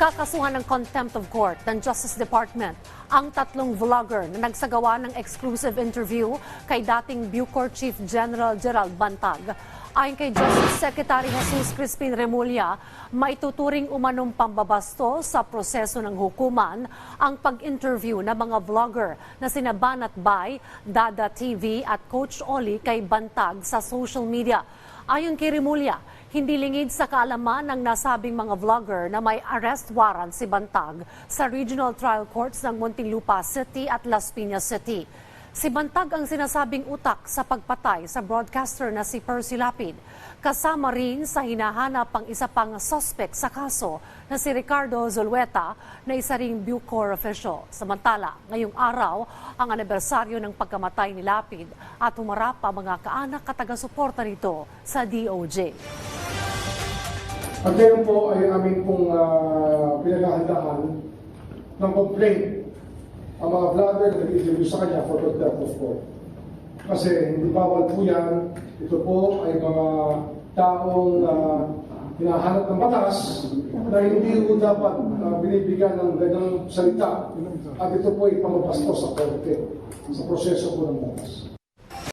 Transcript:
Kakasuhan ng contempt of court ng Justice Department ang tatlong vlogger na nagsagawa ng exclusive interview kay dating Bucor Chief General Gerald Bantag. Ayon kay Justice Secretary Jesus Crispin Remulla, maituturing umanong pambabasto sa proseso ng hukuman ang pag-interview ng mga vlogger na sina Banat Bay, Dada TV at Coach Oli kay Bantag sa social media. Ayon kay Remulla, hindi lingid sa kaalaman ng nasabing mga vlogger na may arrest warrant si Bantag sa Regional Trial Courts ng Muntinlupa City at Las Piñas City. Si Bantag ang sinasabing utak sa pagpatay sa broadcaster na si Percy Lapid. Kasama rin sa hinahanap ang isa pang suspect sa kaso na si Ricardo Zulueta na isa ring Bucor official. Samantala, ngayong araw ang anibersaryo ng pagkamatay ni Lapid at humarap ang mga kaanak at taga-suporta nito sa DOJ. At ngayon po ay aming pong uh, pinaghahandaan ng complaint ang mga vlogger na nag-interview sa kanya for contempt of court. Kasi hindi bawal po yan. Ito po ay mga taong uh, hinahanap ng batas na hindi po dapat uh, binibigyan ng ganyang salita. At ito po ay pamapasto sa korte, sa proseso po ng batas.